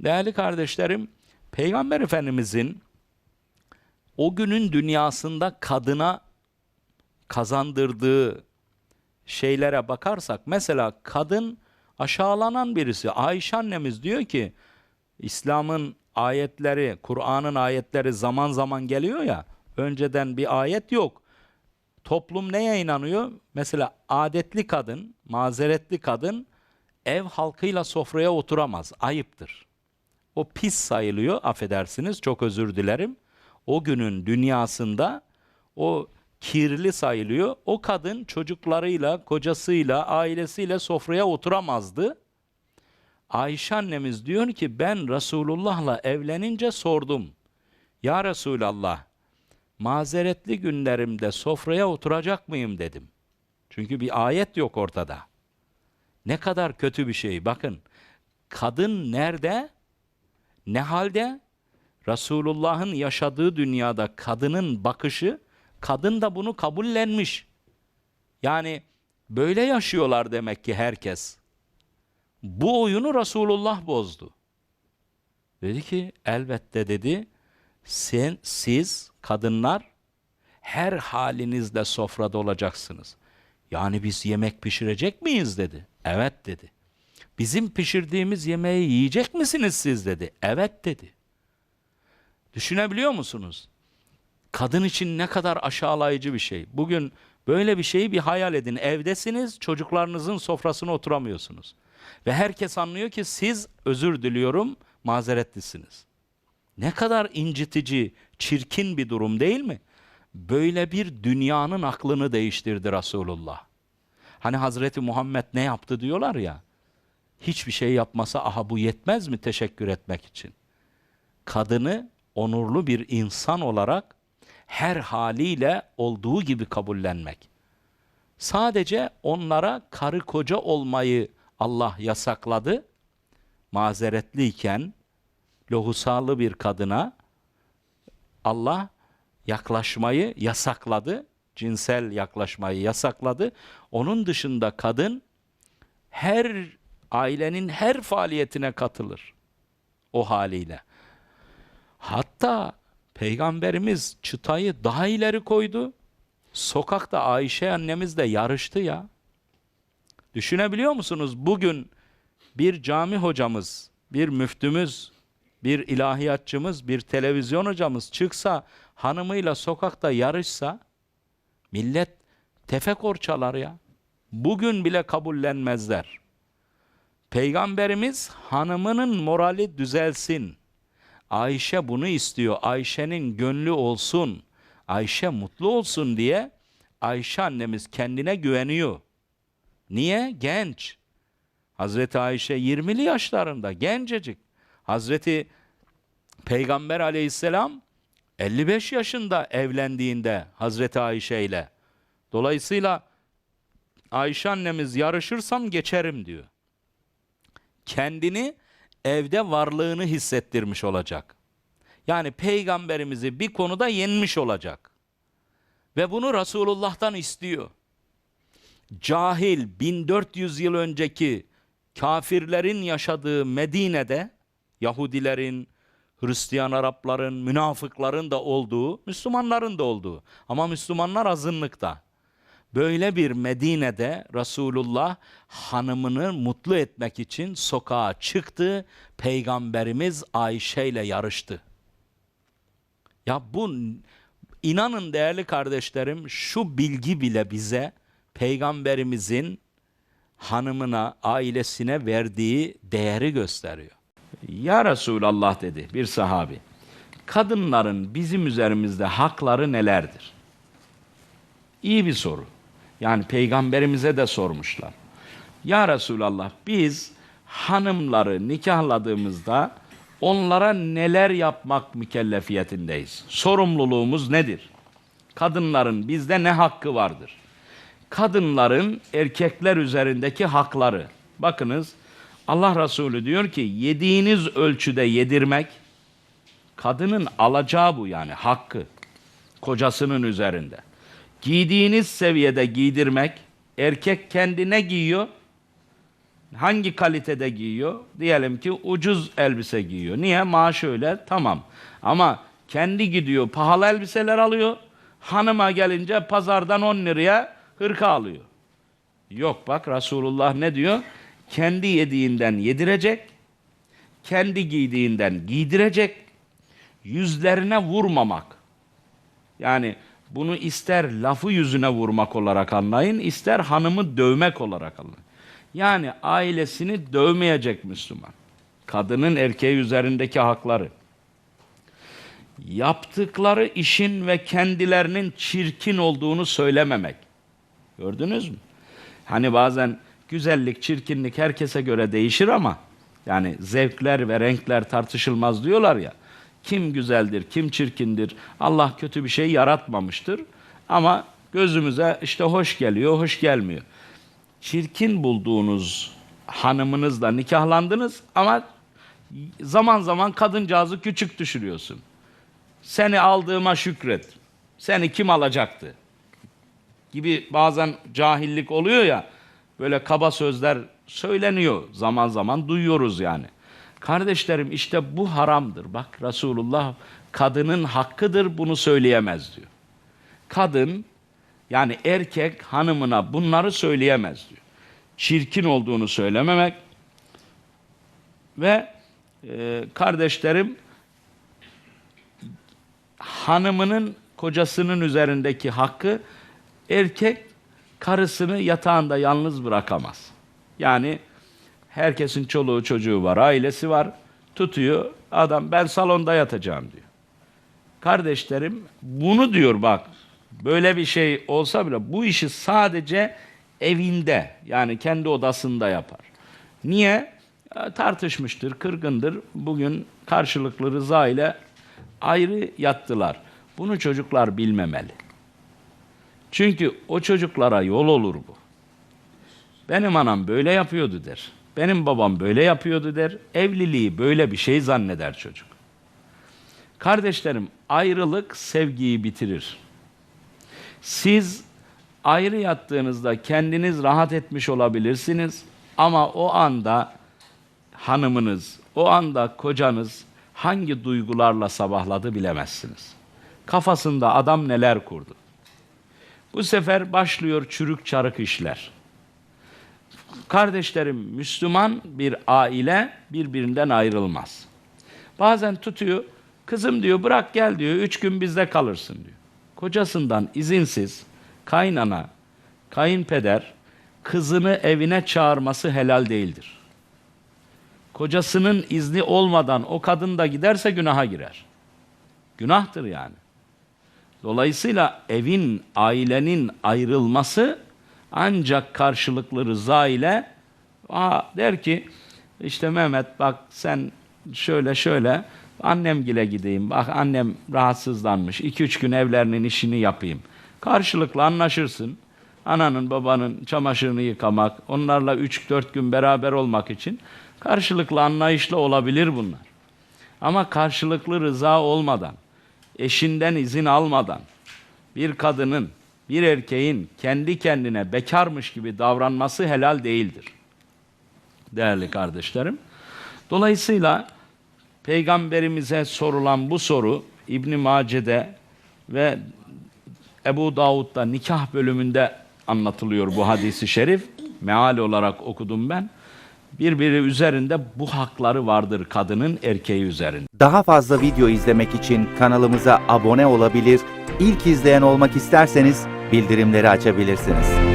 Değerli kardeşlerim, Peygamber Efendimizin o günün dünyasında kadına kazandırdığı şeylere bakarsak mesela kadın aşağılanan birisi. Ayşe annemiz diyor ki İslam'ın ayetleri, Kur'an'ın ayetleri zaman zaman geliyor ya. Önceden bir ayet yok. Toplum neye inanıyor? Mesela adetli kadın, mazeretli kadın ev halkıyla sofraya oturamaz. Ayıptır. O pis sayılıyor, affedersiniz, çok özür dilerim. O günün dünyasında o kirli sayılıyor. O kadın çocuklarıyla, kocasıyla, ailesiyle sofraya oturamazdı. Ayşe annemiz diyor ki ben Resulullah'la evlenince sordum. Ya Resulallah mazeretli günlerimde sofraya oturacak mıyım dedim. Çünkü bir ayet yok ortada. Ne kadar kötü bir şey. Bakın kadın nerede? Ne halde? Resulullah'ın yaşadığı dünyada kadının bakışı, kadın da bunu kabullenmiş. Yani böyle yaşıyorlar demek ki herkes. Bu oyunu Resulullah bozdu. Dedi ki elbette dedi sen siz kadınlar her halinizde sofrada olacaksınız. Yani biz yemek pişirecek miyiz dedi. Evet dedi. Bizim pişirdiğimiz yemeği yiyecek misiniz siz dedi. Evet dedi. Düşünebiliyor musunuz? Kadın için ne kadar aşağılayıcı bir şey. Bugün böyle bir şeyi bir hayal edin. Evdesiniz, çocuklarınızın sofrasına oturamıyorsunuz. Ve herkes anlıyor ki siz özür diliyorum, mazeretlisiniz. Ne kadar incitici, çirkin bir durum değil mi? Böyle bir dünyanın aklını değiştirdi Resulullah. Hani Hazreti Muhammed ne yaptı diyorlar ya. Hiçbir şey yapmasa aha bu yetmez mi teşekkür etmek için? Kadını onurlu bir insan olarak her haliyle olduğu gibi kabullenmek. Sadece onlara karı koca olmayı Allah yasakladı. Mazeretliyken lohusalı bir kadına Allah yaklaşmayı yasakladı. Cinsel yaklaşmayı yasakladı. Onun dışında kadın her ailenin her faaliyetine katılır. O haliyle. Hatta Peygamberimiz çıtayı daha ileri koydu. Sokakta Ayşe annemiz de yarıştı ya. Düşünebiliyor musunuz? Bugün bir cami hocamız, bir müftümüz, bir ilahiyatçımız, bir televizyon hocamız çıksa hanımıyla sokakta yarışsa millet tefekor çalar ya. Bugün bile kabullenmezler. Peygamberimiz hanımının morali düzelsin. Ayşe bunu istiyor. Ayşe'nin gönlü olsun. Ayşe mutlu olsun diye Ayşe annemiz kendine güveniyor. Niye? Genç. Hazreti Ayşe 20'li yaşlarında gencecik. Hazreti Peygamber aleyhisselam 55 yaşında evlendiğinde Hazreti Ayşe ile. Dolayısıyla Ayşe annemiz yarışırsam geçerim diyor. Kendini evde varlığını hissettirmiş olacak. Yani peygamberimizi bir konuda yenmiş olacak. Ve bunu Resulullah'tan istiyor. Cahil 1400 yıl önceki kafirlerin yaşadığı Medine'de Yahudilerin, Hristiyan Arapların, münafıkların da olduğu, Müslümanların da olduğu ama Müslümanlar azınlıkta. Böyle bir Medine'de Resulullah hanımını mutlu etmek için sokağa çıktı. Peygamberimiz Ayşe ile yarıştı. Ya bu inanın değerli kardeşlerim şu bilgi bile bize peygamberimizin hanımına, ailesine verdiği değeri gösteriyor. Ya Resulallah dedi bir sahabi. Kadınların bizim üzerimizde hakları nelerdir? İyi bir soru. Yani peygamberimize de sormuşlar. Ya Resulallah biz hanımları nikahladığımızda onlara neler yapmak mükellefiyetindeyiz? Sorumluluğumuz nedir? Kadınların bizde ne hakkı vardır? Kadınların erkekler üzerindeki hakları. Bakınız Allah Resulü diyor ki yediğiniz ölçüde yedirmek kadının alacağı bu yani hakkı kocasının üzerinde. Giydiğiniz seviyede giydirmek erkek kendine giyiyor Hangi kalitede giyiyor? Diyelim ki ucuz elbise giyiyor. Niye? Maaşı öyle. Tamam. Ama kendi gidiyor pahalı elbiseler alıyor. Hanıma gelince pazardan 10 liraya hırka alıyor. Yok bak Resulullah ne diyor? Kendi yediğinden yedirecek, kendi giydiğinden giydirecek, yüzlerine vurmamak. Yani bunu ister lafı yüzüne vurmak olarak anlayın, ister hanımı dövmek olarak anlayın. Yani ailesini dövmeyecek Müslüman. Kadının erkeği üzerindeki hakları. Yaptıkları işin ve kendilerinin çirkin olduğunu söylememek. Gördünüz mü? Hani bazen güzellik, çirkinlik herkese göre değişir ama yani zevkler ve renkler tartışılmaz diyorlar ya. Kim güzeldir, kim çirkindir? Allah kötü bir şey yaratmamıştır. Ama gözümüze işte hoş geliyor, hoş gelmiyor. Çirkin bulduğunuz hanımınızla nikahlandınız ama zaman zaman kadıncağızı küçük düşürüyorsun. Seni aldığıma şükret. Seni kim alacaktı? gibi bazen cahillik oluyor ya böyle kaba sözler söyleniyor zaman zaman duyuyoruz yani. Kardeşlerim işte bu haramdır. Bak Resulullah kadının hakkıdır bunu söyleyemez diyor. Kadın yani erkek hanımına bunları söyleyemez diyor. Çirkin olduğunu söylememek ve e, kardeşlerim hanımının kocasının üzerindeki hakkı erkek karısını yatağında yalnız bırakamaz. Yani herkesin çoluğu çocuğu var, ailesi var. Tutuyor adam ben salonda yatacağım diyor. Kardeşlerim bunu diyor bak böyle bir şey olsa bile bu işi sadece evinde yani kendi odasında yapar. Niye? Tartışmıştır, kırgındır. Bugün karşılıklı rıza ile ayrı yattılar. Bunu çocuklar bilmemeli. Çünkü o çocuklara yol olur bu. Benim anam böyle yapıyordu der. Benim babam böyle yapıyordu der. Evliliği böyle bir şey zanneder çocuk. Kardeşlerim ayrılık sevgiyi bitirir. Siz ayrı yattığınızda kendiniz rahat etmiş olabilirsiniz ama o anda hanımınız, o anda kocanız hangi duygularla sabahladı bilemezsiniz. Kafasında adam neler kurdu. Bu sefer başlıyor çürük çarık işler. Kardeşlerim Müslüman bir aile birbirinden ayrılmaz. Bazen tutuyor, kızım diyor bırak gel diyor, üç gün bizde kalırsın diyor. Kocasından izinsiz kaynana, kayınpeder kızını evine çağırması helal değildir. Kocasının izni olmadan o kadın da giderse günaha girer. Günahtır yani. Dolayısıyla evin, ailenin ayrılması ancak karşılıklı rıza ile aa, der ki işte Mehmet bak sen şöyle şöyle annemgile gideyim. Bak annem rahatsızlanmış. 2-3 gün evlerinin işini yapayım. Karşılıklı anlaşırsın. Ananın babanın çamaşırını yıkamak, onlarla 3-4 gün beraber olmak için karşılıklı anlayışlı olabilir bunlar. Ama karşılıklı rıza olmadan, eşinden izin almadan bir kadının, bir erkeğin kendi kendine bekarmış gibi davranması helal değildir. Değerli kardeşlerim. Dolayısıyla Peygamberimize sorulan bu soru İbn Mace'de ve Ebu Davud'da nikah bölümünde anlatılıyor bu hadisi şerif. Meal olarak okudum ben. Birbiri üzerinde bu hakları vardır kadının erkeği üzerinde. Daha fazla video izlemek için kanalımıza abone olabilir, ilk izleyen olmak isterseniz bildirimleri açabilirsiniz.